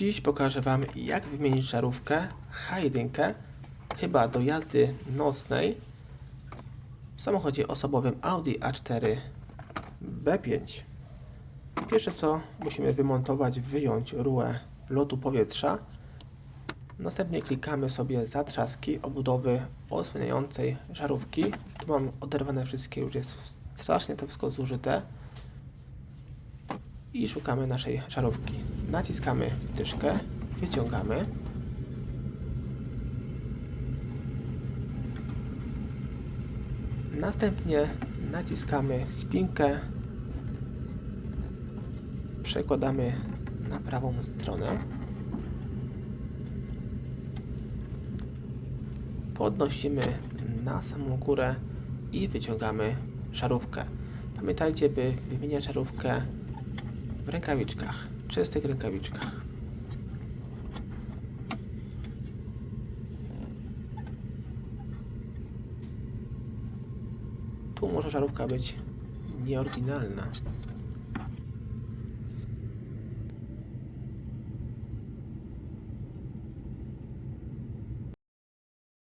Dziś pokażę Wam jak wymienić żarówkę H1 chyba do jazdy nocnej w samochodzie osobowym Audi A4 B5. Pierwsze co musimy wymontować, wyjąć rurę lotu powietrza. Następnie klikamy sobie zatrzaski obudowy osłaniającej żarówki. Tu mam oderwane wszystkie, już jest strasznie to wszystko zużyte. I szukamy naszej żarówki. Naciskamy wtyczkę, wyciągamy. Następnie naciskamy spinkę, przekładamy na prawą stronę. Podnosimy na samą górę i wyciągamy żarówkę. Pamiętajcie, by wymieniać żarówkę w rękawiczkach, czystych rękawiczkach. Tu może żarówka być nieoryginalna.